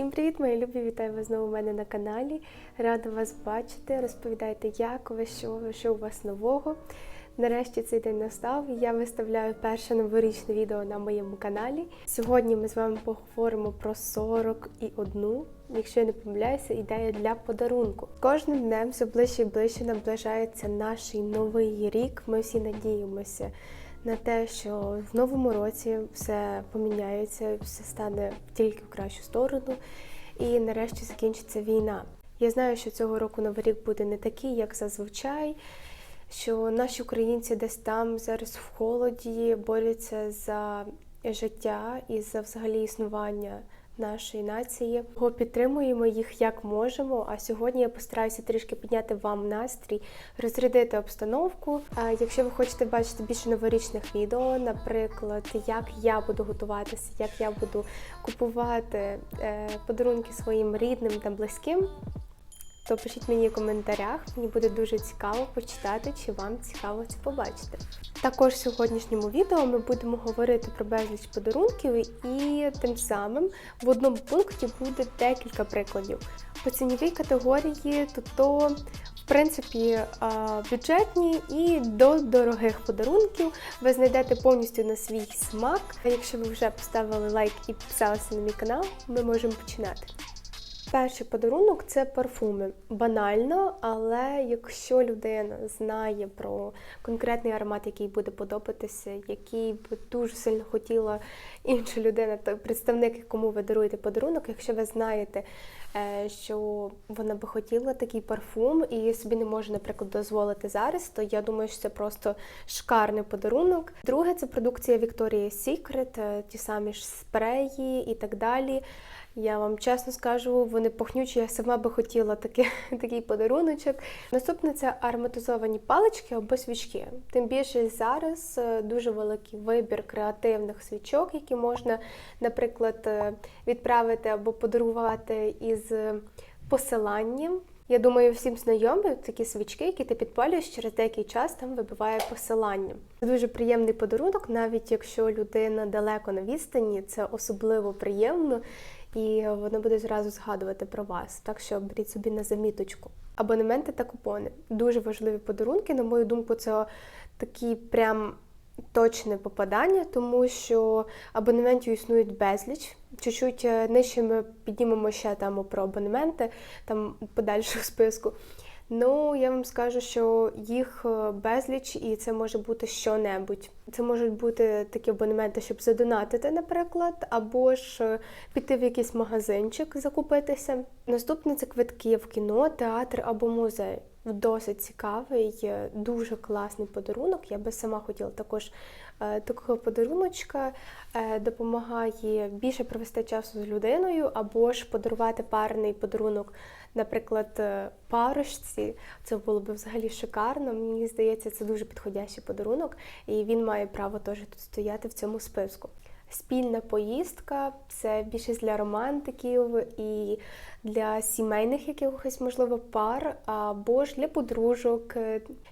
Всім привіт, мої любі! Вітаю вас знову у мене на каналі. Рада вас бачити. Розповідайте, як ви, що ви, що у вас нового. Нарешті цей день настав. Я виставляю перше новорічне відео на моєму каналі. Сьогодні ми з вами поговоримо про 41, якщо я не помиляюся, ідея для подарунку. Кожним днем все ближче і ближче наближається наш новий рік. Ми всі надіємося на те, що в новому році все поміняється, все стане тільки в кращу сторону, і нарешті закінчиться війна. Я знаю, що цього року новий рік буде не такий, як зазвичай. Що наші українці десь там зараз в холоді борються за життя і за взагалі існування нашої нації. Ми підтримуємо їх як можемо. А сьогодні я постараюся трішки підняти вам настрій, розрядити обстановку. Якщо ви хочете бачити більше новорічних відео, наприклад, як я буду готуватися, як я буду купувати е, подарунки своїм рідним та близьким. То пишіть мені в коментарях, мені буде дуже цікаво почитати, чи вам цікаво це побачити. Також в сьогоднішньому відео ми будемо говорити про безліч подарунків, і тим самим в одному пункті буде декілька прикладів. По ціновій категорії, то, то в принципі бюджетні і до дорогих подарунків ви знайдете повністю на свій смак. Якщо ви вже поставили лайк і підписалися на мій канал, ми можемо починати. Перший подарунок це парфуми. Банально, але якщо людина знає про конкретний аромат, який буде подобатися, який би дуже сильно хотіла інша людина, то представник, якому ви даруєте подарунок, якщо ви знаєте, е, що вона би хотіла такий парфум і собі не може, наприклад, дозволити зараз, то я думаю, що це просто шикарний подарунок. Друге, це продукція Victoria's Secret, е, ті самі ж спреї і так далі. Я вам чесно скажу, вони пахнючі, я сама би хотіла таки, такий подаруночок. Наступне це ароматизовані палички або свічки. Тим більше зараз е, дуже великий вибір креативних свічок, які можна, наприклад, е, відправити або подарувати із посиланням. Я думаю, всім знайомі такі свічки, які ти підпалюєш через деякий час, там вибиває посилання. Це дуже приємний подарунок, навіть якщо людина далеко на відстані, це особливо приємно і воно буде зразу згадувати про вас. Так що беріть собі на заміточку. Абонементи та купони дуже важливі подарунки. На мою думку, це такі прям точне попадання, тому що абонементів існують безліч. Чуть-чуть е, нижче ми піднімемо ще тему про абонементи, там подальшого списку. Ну, я вам скажу, що їх е, безліч, і це може бути що-небудь. Це можуть бути такі абонементи, щоб задонатити, наприклад, або ж е, піти в якийсь магазинчик, закупитися. Наступне це квитки в кіно, театр або музей. Досить цікавий, е, дуже класний подарунок. Я би сама хотіла також такого подаруночка. Допомагає більше провести часу з людиною, або ж подарувати парний подарунок наприклад, е, парочці, це було б взагалі шикарно. Мені здається, це дуже підходящий подарунок, і він має право теж тут стояти в цьому списку. Спільна поїздка це більше для романтиків і для сімейних якихось, можливо, пар, або ж для подружок.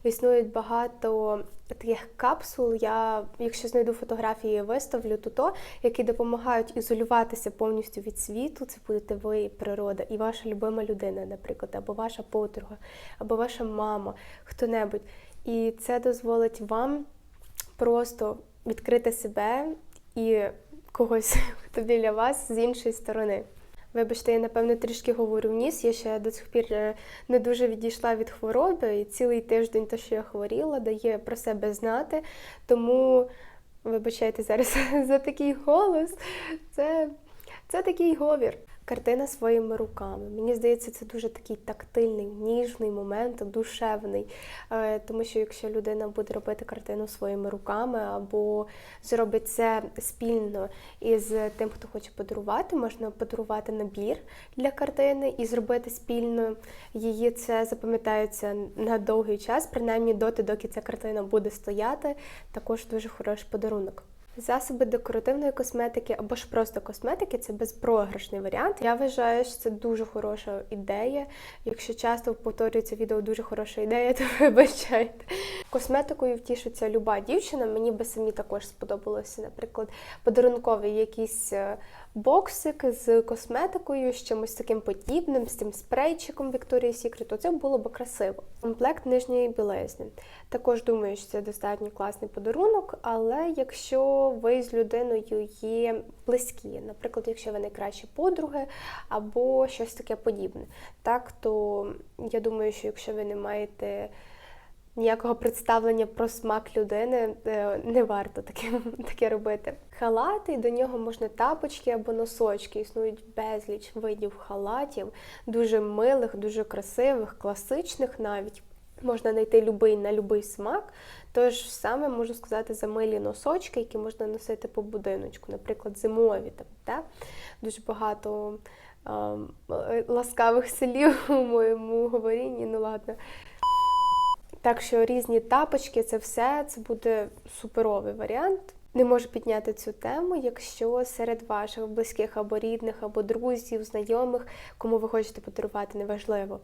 Існують багато таких капсул. Я, якщо знайду фотографії, виставлю то, то які допомагають ізолюватися повністю від світу. Це будете ви, природа, і ваша любима людина, наприклад, або ваша подруга, або ваша мама, хто-небудь. І це дозволить вам просто відкрити себе і когось, хто біля вас з іншої сторони. Вибачте, я напевно трішки говорю в ніс. Я ще до цих пір е, не дуже відійшла від хвороби, і цілий тиждень, те, що я хворіла, дає про себе знати. Тому, вибачайте зараз за такий голос. Це, Це такий говір картина своїми руками. Мені здається, це дуже такий тактильний, ніжний момент, душевний. Е, тому що якщо людина буде робити картину своїми руками або зробить це спільно із тим, хто хоче подарувати, можна подарувати набір для картини і зробити спільно її. Це запам'ятається на довгий час, принаймні доти, доки ця картина буде стояти. Також дуже хороший подарунок. Засоби декоративної косметики або ж просто косметики це безпрограшний варіант. Я вважаю, що це дуже хороша ідея. Якщо часто повторюється відео дуже хороша ідея, то вибачайте. Косметикою втішиться люба дівчина. Мені би самі також сподобалося, наприклад, подарунковий якийсь е, боксик з косметикою, з чимось таким подібним, з тим спрейчиком Secret, то це було б красиво. Комплект нижньої білизни. Також думаю, що це достатньо класний подарунок, але якщо ви з людиною є близькі, наприклад, якщо ви найкращі подруги або щось таке подібне, так то я думаю, що якщо ви не маєте ніякого представлення про смак людини, е, не варто таке, таке робити. Халати, до нього можна тапочки або носочки. Існують безліч видів халатів, дуже милих, дуже красивих, класичних навіть. Можна знайти любий на будь-який смак. Тож саме можу сказати за милі носочки, які можна носити по будиночку, наприклад, зимові. Там, та? Дуже багато а, ласкавих слів у моєму говорінні, ну ладно. Так що різні тапочки, це все це буде суперовий варіант. Не можу підняти цю тему, якщо серед ваших близьких або рідних, або друзів, знайомих, кому ви хочете подарувати, неважливо.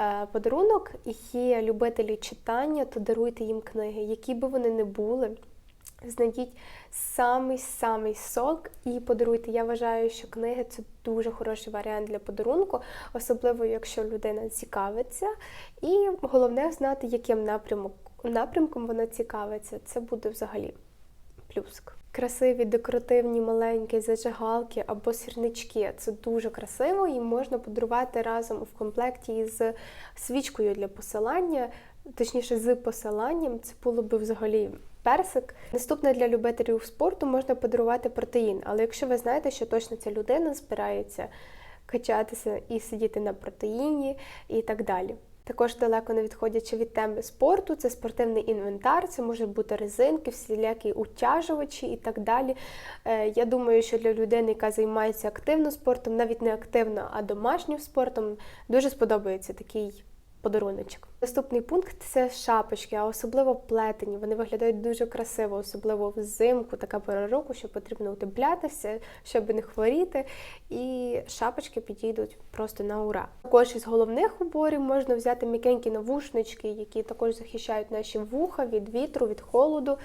Е, подарунок є любителі читання, то даруйте їм книги, які би вони не були. Знайдіть самий-самий сок і подаруйте. Я вважаю, що книги це дуже хороший варіант для подарунку, особливо якщо людина цікавиться. І головне знати, яким напрямок, напрямком вона цікавиться. Це буде взагалі плюск. Красиві декоративні маленькі зажигалки або сірнички. Це дуже красиво і можна подарувати разом в комплекті з свічкою для посилання, точніше, з посиланням. Це було б взагалі персик. Наступне для любителів спорту можна подарувати протеїн, але якщо ви знаєте, що точно ця людина збирається качатися і сидіти на протеїні і так далі. Також далеко не відходячи від теми спорту, це спортивний інвентар, це може бути резинки, всілякі утяжувачі і так далі. Е, я думаю, що для людини, яка займається активно спортом, навіть не активно, а домашнім спортом, дуже сподобається такий подаруночок. Наступний пункт це шапочки, а особливо плетені. Вони виглядають дуже красиво, особливо взимку, така пора року, що потрібно утеплятися, щоб не хворіти. І шапочки підійдуть просто на ура. Також із головних уборів можна взяти м'якенькі навушнички, які також захищають наші вуха від вітру, від холоду.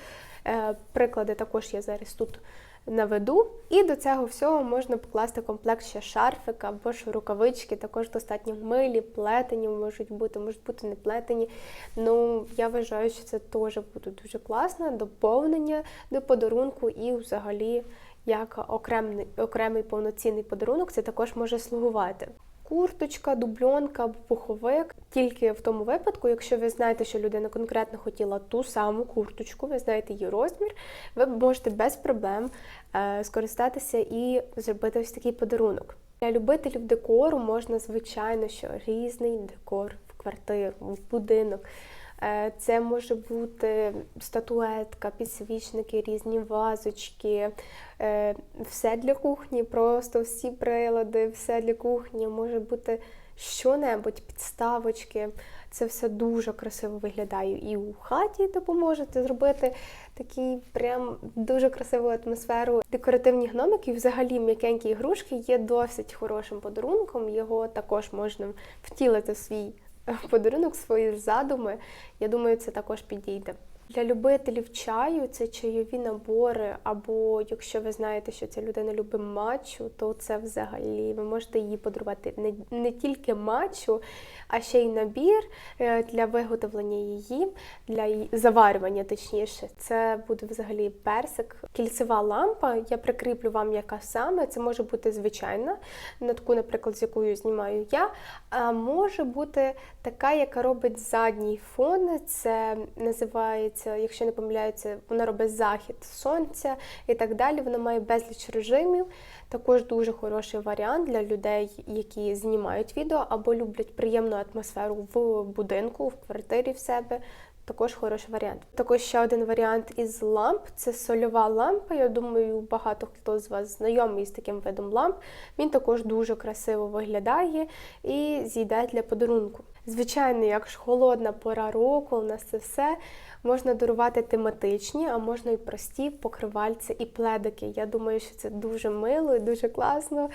Е, приклади також є зараз тут наведу. І до цього всього можна покласти комплект ще шарфика або ж рукавички, також достатньо милі, плетені можуть бути, можуть бути не плетені. Ну, я вважаю, що це теж буде дуже класне доповнення до подарунку і взагалі як окремий, окремий повноцінний подарунок це також може слугувати курточка, дубльонка або пуховик. Тільки в тому випадку, якщо ви знаєте, що людина конкретно хотіла ту саму курточку, ви знаєте її розмір, ви можете без проблем е, скористатися і зробити ось такий подарунок. Для любителів декору можна, звичайно, що різний декор в квартиру, в будинок. Е, це може бути статуетка, підсвічники, різні вазочки, е, все для кухні, просто всі прилади, все для кухні, може бути що-небудь, підставочки. Це все дуже красиво виглядає. І у хаті допоможете зробити такий прям дуже красиву атмосферу. Декоративні гномики, взагалі м'якенькі ігрушки є досить хорошим подарунком. Його також можна втілити в свій подарунок, свої задуми. Я думаю, це також підійде. Для любителів чаю це чайові набори, або якщо ви знаєте, що ця людина любить матчу, то це взагалі ви можете її подарувати не, не тільки матчу, а ще й набір е, для виготовлення її, для заварювання, точніше, це буде взагалі персик. Кільцева лампа. Я прикріплю вам, яка саме. Це може бути звичайна, на таку, наприклад, з якою знімаю я. А може бути така, яка робить задній фон. Це називається, якщо не помиляюся, вона робить захід сонця і так далі. Вона має безліч режимів. Також дуже хороший варіант для людей, які знімають відео або люблять приємну атмосферу в будинку, в квартирі в себе. Також хороший варіант. Також ще один варіант із ламп це сольова лампа. Я думаю, багато хто з вас знайомий з таким видом ламп. Він також дуже красиво виглядає і зійде для подарунку. Звичайно, як ж холодна пора року, у нас це все можна дарувати тематичні, а можна і прості покривальці і пледики. Я думаю, що це дуже мило і дуже класно,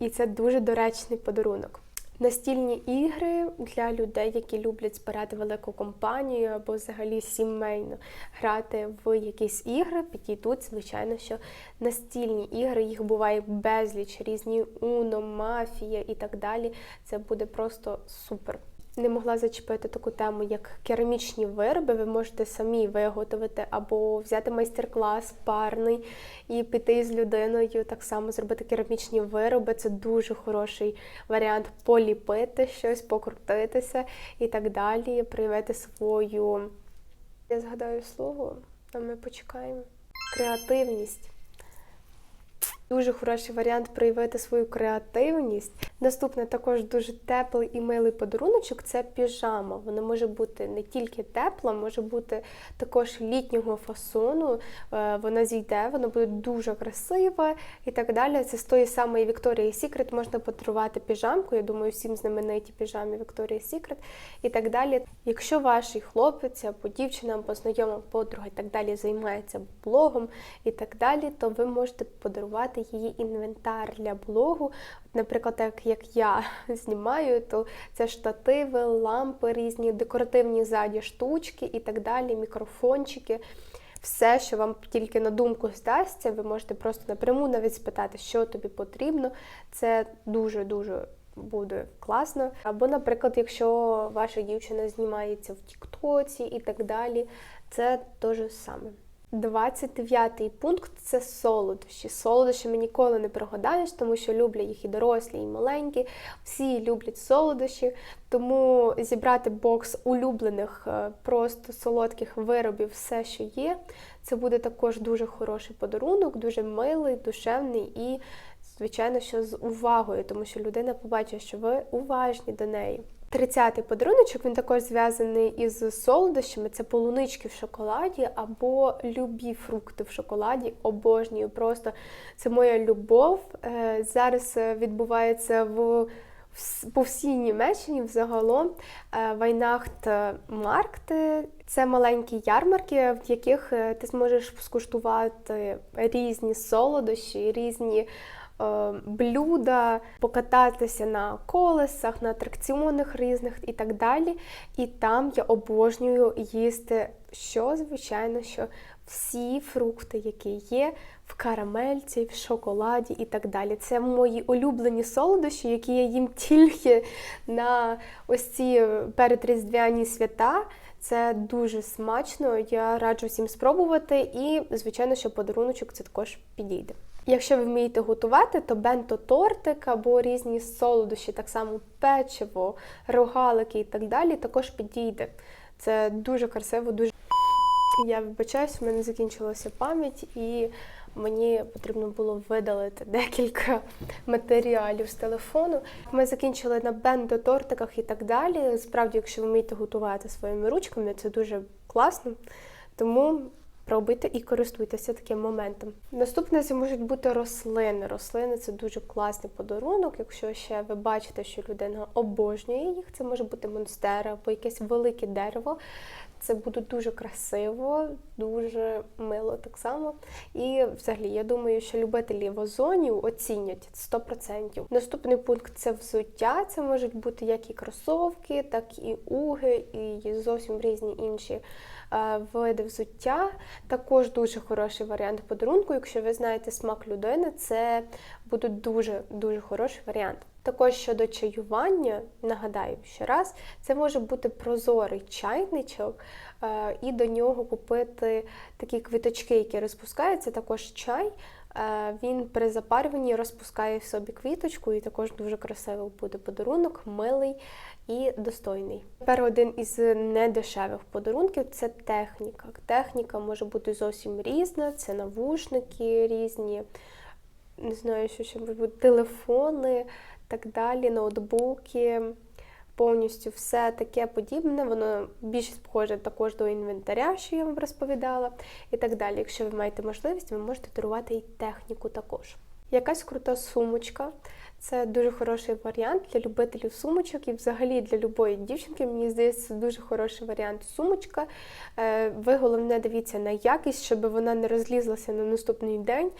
і це дуже доречний подарунок. Настільні ігри для людей, які люблять збирати велику компанію або взагалі сімейно грати в якісь ігри, підійдуть, звичайно, що настільні ігри, їх буває безліч, різні Уно, мафія і так далі. Це буде просто супер. Не могла зачепити таку тему, як керамічні вироби. Ви можете самі виготовити або взяти майстер-клас парний і піти з людиною, так само зробити керамічні вироби. Це дуже хороший варіант поліпити щось, покрутитися і так далі, проявити свою. Я згадаю слово, а ми почекаємо. Креативність. Дуже хороший варіант проявити свою креативність. Наступне також дуже теплий і милий подаруночок це піжама. Вона може бути не тільки тепла, може бути також літнього фасону. Е, Вона зійде, вона буде дуже красива і так далі. Це з тої самої Victoria's Secret можна подарувати піжамку. Я думаю, всім знамениті піжамі Victoria's Secret і так далі. Якщо ваш хлопець або дівчина, або знайома подруга і так далі займається блогом і так далі, то ви можете подарувати її інвентар для блогу. Наприклад, так як я знімаю, то це штативи, лампи різні, декоративні ззаді штучки і так далі, мікрофончики. Все, що вам тільки на думку здасться, ви можете просто напряму навіть спитати, що тобі потрібно. Це дуже-дуже буде класно. Або, наприклад, якщо ваша дівчина знімається в Тіктоці і так далі, це те ж саме. 29-й пункт це солодощі. Солодощі ми ніколи не прогадаєш, тому що люблять їх і дорослі, і маленькі. Всі люблять солодощі, тому зібрати бокс улюблених, е, просто солодких виробів, все, що є, це буде також дуже хороший подарунок, дуже милий, душевний і, звичайно, що з увагою, тому що людина побачить, що ви уважні до неї. Тридцятий подаруночок, він також зв'язаний із солодощами. Це полунички в шоколаді або любі фрукти в шоколаді. Обожнюю просто це моя любов. Е, Зараз е, відбувається в по всій Німеччині взагалом Вайнахт Маркти. Це маленькі ярмарки, в яких е, ти зможеш скуштувати різні солодощі, різні е, блюда, покататися на колесах, на атракціонах різних і так далі. І там я обожнюю їсти, що, звичайно, що всі фрукти, які є в карамельці, в шоколаді і так далі. Це мої улюблені солодощі, які я їм тільки на ось ці передріздвяні свята. Це дуже смачно, я раджу всім спробувати, і, звичайно, що подаруночок це також підійде. Якщо ви вмієте готувати, то бенто-тортик або різні солодощі, так само печиво, рогалики і так далі, також підійде. Це дуже красиво, дуже. Я вибачаюсь, в мене закінчилася пам'ять, і мені потрібно було видалити декілька матеріалів з телефону. Ми закінчили на бендо-тортиках і так далі. Справді, якщо ви вмієте готувати своїми ручками, це дуже класно. Тому пробуйте і користуйтеся таким моментом. Наступне це можуть бути рослини. Рослини це дуже класний подарунок. Якщо ще ви бачите, що людина обожнює їх, це може бути монстера або якесь велике дерево. Це буде дуже красиво, дуже мило так само. І взагалі, я думаю, що любителі вазонів оцінять 100%. Наступний пункт це взуття. Це можуть бути як і кросовки, так і уги, і зовсім різні інші види взуття. Також дуже хороший варіант подарунку. Якщо ви знаєте смак людини, це буде дуже-дуже хороший варіант. Також щодо чаювання, нагадаю ще раз, це може бути прозорий чайничок, е, і до нього купити такі квіточки, які розпускаються, також чай. Е, він при запарюванні розпускає в собі квіточку, і також дуже красивий буде подарунок, милий і достойний. Тепер один із недешевих подарунків це техніка. Техніка може бути зовсім різна, це навушники різні, не знаю, що ще може телефони так далі, ноутбуки, повністю все таке подібне. Воно більш схоже також до інвентаря, що я вам розповідала, і так далі. Якщо ви маєте можливість, ви можете дарувати і техніку також. Якась крута сумочка. Це дуже хороший варіант для любителів сумочок і взагалі для любої дівчинки. Мені здається, це дуже хороший варіант сумочка. Е, ви головне дивіться на якість, щоб вона не розлізлася на наступний день.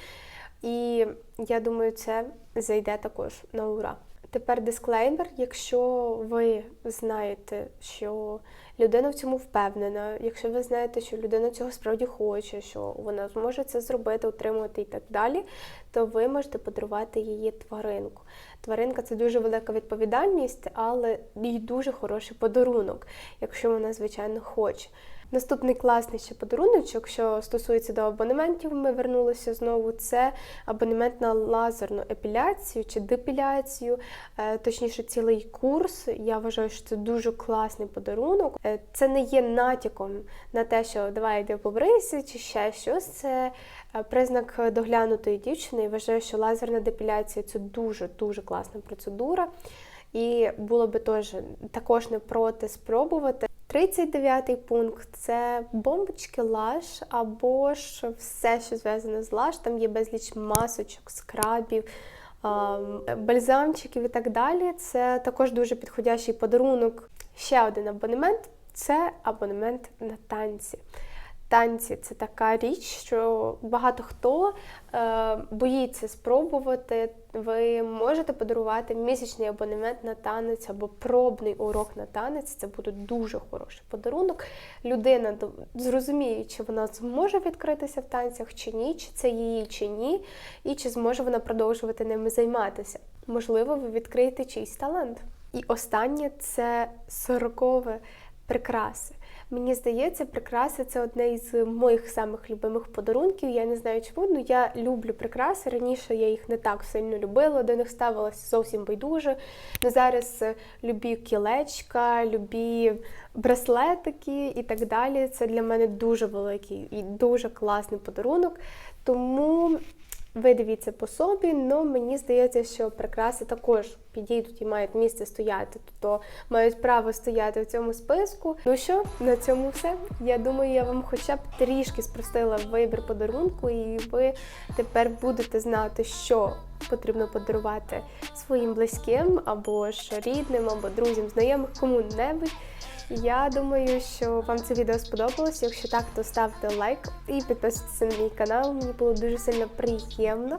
І я думаю, це зайде також на ура. Тепер дисклеймер, якщо ви знаєте, що людина в цьому впевнена, якщо ви знаєте, що людина цього справді хоче, що вона зможе це зробити, отримувати і так далі, то ви можете подарувати її тваринку. Тваринка це дуже велика відповідальність, але і дуже хороший подарунок, якщо вона, звичайно, хоче. Наступний класний ще подарунок, що стосується до абонементів, ми вернулися знову. Це абонемент на лазерну епіляцію чи депіляцію, е, точніше, цілий курс. Я вважаю, що це дуже класний подарунок. Е, Це не є натяком на те, що давай йди побрийся чи ще щось. Це е, признак доглянутої дівчини. І вважаю, що лазерна депіляція це дуже дуже класна процедура. І було би теж також не проти спробувати. 39-й пункт це бомбочки лаш або ж все, що зв'язане з лаш. Там є безліч масочок, скрабів, бальзамчиків і так далі. Це також дуже підходящий подарунок. Ще один абонемент це абонемент на танці. Танці це така річ, що багато хто е, боїться спробувати. Ви можете подарувати місячний абонемент на танець або пробний урок на танець. Це буде дуже хороший подарунок. Людина зрозуміє, чи вона зможе відкритися в танцях чи ні, чи це її чи ні, і чи зможе вона продовжувати ними займатися. Можливо, ви відкриєте чийсь талант. І останнє це сорокове прикраси. Мені здається, прикраси це одне із моїх самих любимих подарунків. Я не знаю чому, але я люблю прикраси. Раніше я їх не так сильно любила, до них ставилася зовсім байдуже. Но зараз е, любі кілечка, любі браслетики і так далі. Це для мене дуже великий і дуже класний подарунок. Тому ви дивіться по собі, але мені здається, що прикраси також підійдуть і мають місце стояти, тобто мають право стояти в цьому списку. Ну що, на цьому все. Я думаю, я вам хоча б трішки спростила вибір подарунку, і ви тепер будете знати, що потрібно подарувати своїм близьким, або ж рідним, або друзям, знайомих, кому-небудь. Я думаю, що вам це відео сподобалось. Якщо так, то ставте лайк і підписуйтесь на мій канал. Мені було дуже сильно приємно.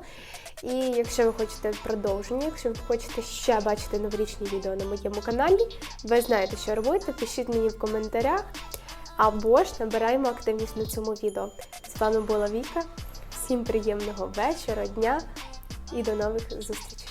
І якщо ви хочете продовження, якщо ви хочете ще бачити новорічні відео на моєму каналі, ви знаєте, що робити. Пишіть мені в коментарях або ж набираємо активність на цьому відео. З вами була Віка. Всім приємного вечора, дня і до нових зустрічей!